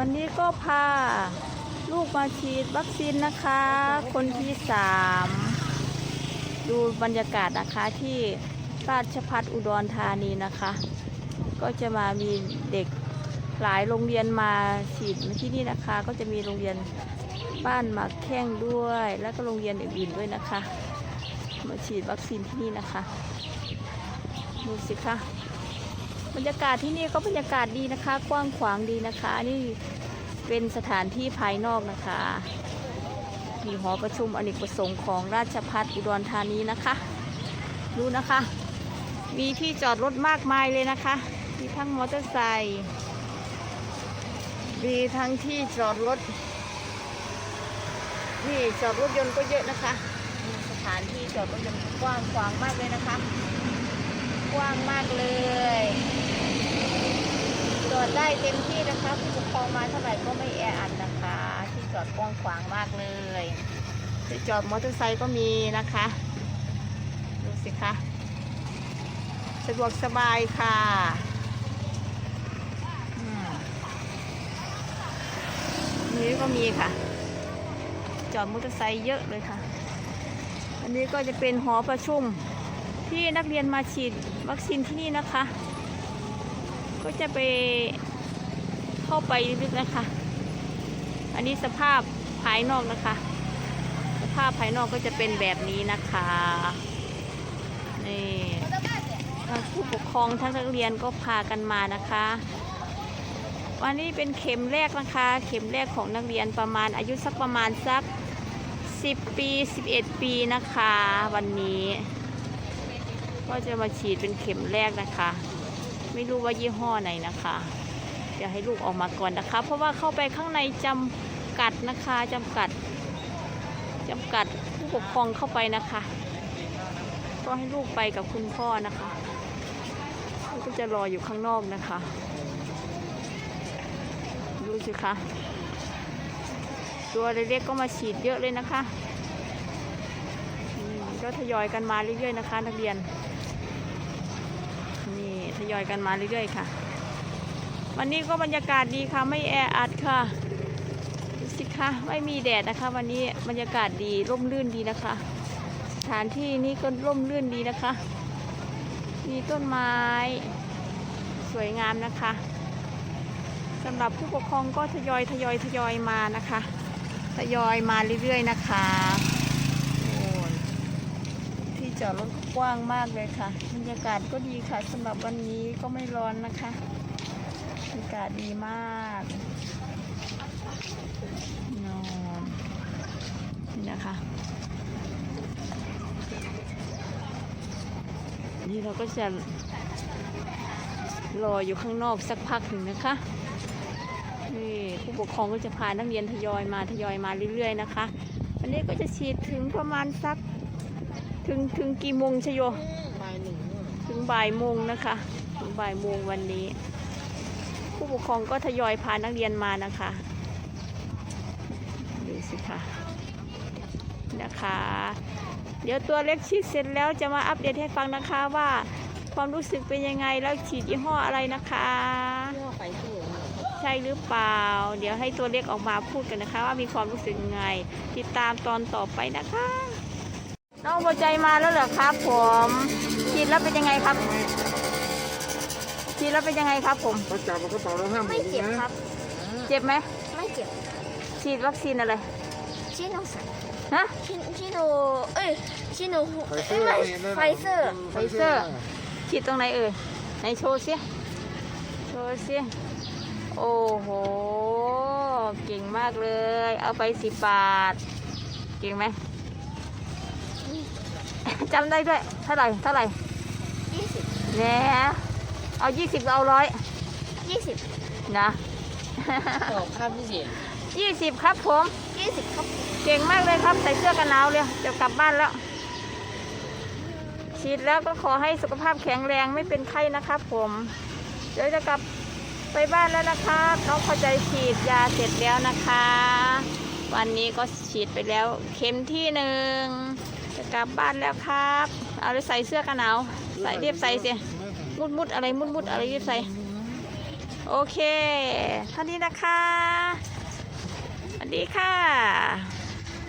วันนี้ก็พาลูกมาฉีดวัคซีนนะคะ คนที่สามดูบรรยากาศนะคะที่ราชพัฒอุดรธานีนะคะ ก็จะมามีเด็กหลายโรงเรียนมาฉีดมาที่นี่นะคะ ก็จะมีโรงเรียนบ้านมักแข้งด้วย แล้วก็โรงเรียนอื่นๆด้วยนะคะ มาฉีดวัคซีนที่นี่นะคะ ดูสิคะ บรรยากาศที่นี่ก็บรรยากาศดีนะคะ กว้างขวางดีนะคะ นี่เป็นสถานที่ภายนอกนะคะมีหอประชุมอเนกประสงค์ของราชพัฒอุดรธานีนะคะ ดูนะคะ มีที่จอดรถมากมายเลยนะคะ มีทั้งมอเตอร์ไซค์มีทั้งที่จอดรถนี่จอดรถยนต์ก็เยอะนะคะสถานที่จอดรถยนต์กว้างขวางมากเลยนะคะ กว้างมากเลย ได้เต็มที่นะคะผู้ปกครองมาเท่าไหร่ก็ไม่แออัดนะคะ ที่จอดกว้างขวางมากเลยที่จอดมอเตอร์ไซค์ก็มีนะคะดูสิคะสะดวกสบายค่ะอืมนี่ก็มีค่ะ จอดมอเตอร์ไซค์เยอะเลยค่ะ อันนี้ก็จะเป็นหอประชุมที่นักเรียนมาฉีดวัคซีนที่นี่นะคะ ก็จะไป เข้าไปลึกนะคะ อันนี้สภาพภายนอกนะคะ สภาพภายนอกก็จะเป็นแบบนี้นะคะนี่ทั้งผู้ปกครองทั้งนักเรียนก็พากันมานะคะ วันนี้เป็นเข็มแรกนะคะ เข็มแรกของนักเรียนประมาณอายุสักประมาณสัก 10 ปี 11 ปีนะคะ วันนี้ ก็จะมาฉีดเป็นเข็มแรกนะคะ ไม่รู้ว่ายี่ห้อไหนนะคะ เดี๋ยวให้ลูกออกมาก่อนนะคะ เพราะว่าเข้าไปข้างในจำกัดนะคะจำกัดจำกัดผู้ปกครองเข้าไปนะคะ ก็ให้ลูกไปกับคุณพ่อนะคะลูกก็จะรออยู่ข้างนอกนะคะดูสิคะตัวเล็กๆก็มาฉีดเยอะเลยนะคะก็ทยอยกันมาเรื่อยๆนะคะ นักเรียนนี่ทยอยกันมาเรื่อยๆค่ะ วันนี้ก็บรรยากาศดีค่ะไม่แออัดค่ะดูสิคะไม่มีแดดนะคะ วันนี้บรรยากาศดีร่มรื่นดีนะคะ สถานที่นี้ก็ร่มรื่นดีนะคะ มีต้นไม้ สวยงามนะคะสำหรับผู้ปกครองก็ทยอยทยอยทยอยมานะคะ ทยอยมาเรื่อยๆนะคะที่จอดรถกว้างมากเลยค่ะบรรยากาศก็ดีค่ะสำหรับวันนี้ก็ไม่ร้อนนะคะ บรรยากาศดีมากนอนนี่นะคะ นี่เราก็จะรออยู่ข้างนอกสักพักหนึ่งนะคะนี่ผู้ปกครองก็จะพานักเรียนทยอยมาทยอยมาเรื่อย ๆ นะคะ วันนี้ก็จะฉีดถึงประมาณสักถึงถึงกี่โมงชโยบ่ายหนึ่งถึงบ่ายโมงนะคะ ถึงบ่ายโมงวันนี้ ผู้ปกครองก็ทยอยพานักเรียนมานะคะดูสิคะนะคะ เดี๋ยวตัวเล็กฉีดเสร็จแล้วจะมาอัปเดตให้ฟังนะคะว่าความรู้สึกเป็นยังไงแล้วฉีดยี่ห้ออะไรนะคะเพื่อไฟเสื่อมใช่หรือเปล่า เดี๋ยวให้ตัวเล็กออกมาพูดกันนะคะ ว่ามีความรู้สึกยังไง ติดตามตอนต่อไปนะคะ น้องพอใจมาแล้วเหรอครับผมฉีดแล้วเป็นยังไงครับ ฉีดแล้วเป็นยังไงครับผม เขาจับกระเป๋าแล้วห้ามไม่เจ็บครับ เจ็บไหมไม่เจ็บฉีดวัคซีนอะไร ชิโนสันฮะ ชิชิโนเอ้ยชิโนไฟเซเอ้อยร์ไม่ไฟเซอร์ไฟเซอร์ ฉีดตรงไหนเอ่ย ไหนโชว์สิโชว์สิโอ้โห เก่งมากเลย เอาไปสิบบาท เก่งไหม จำได้ด้วย เท่าไหร่ เท่าไหร่ยี่สิบ แหน่ เอายี่สิบเอาร้อยยี่สิบนะต่อภาพพิเศษยี่สิบครับผม ยี่สิบครับเก่งมากเลยครับใส่เสื้อกันหนาวเลยจะกลับบ้านแล้ว ฉีดแล้วก็ขอให้สุขภาพแข็งแรงไม่เป็นไข้นะครับผม เดี๋ยวจะกลับไปบ้านแล้วนะครับน้องพอใจฉีดยาเสร็จแล้วนะคะ วันนี้ก็ฉีดไปแล้วเข็มที่หนึ่งจะกลับบ้านแล้วครับ เอาเลยใส่เสื้อกันหนาว ใส่เรียบใส่สิ มุดมุดอะไรมุดมุดอะไรรีบใส่ โอเค เท่านี้นะคะ สวัสดีค่ะ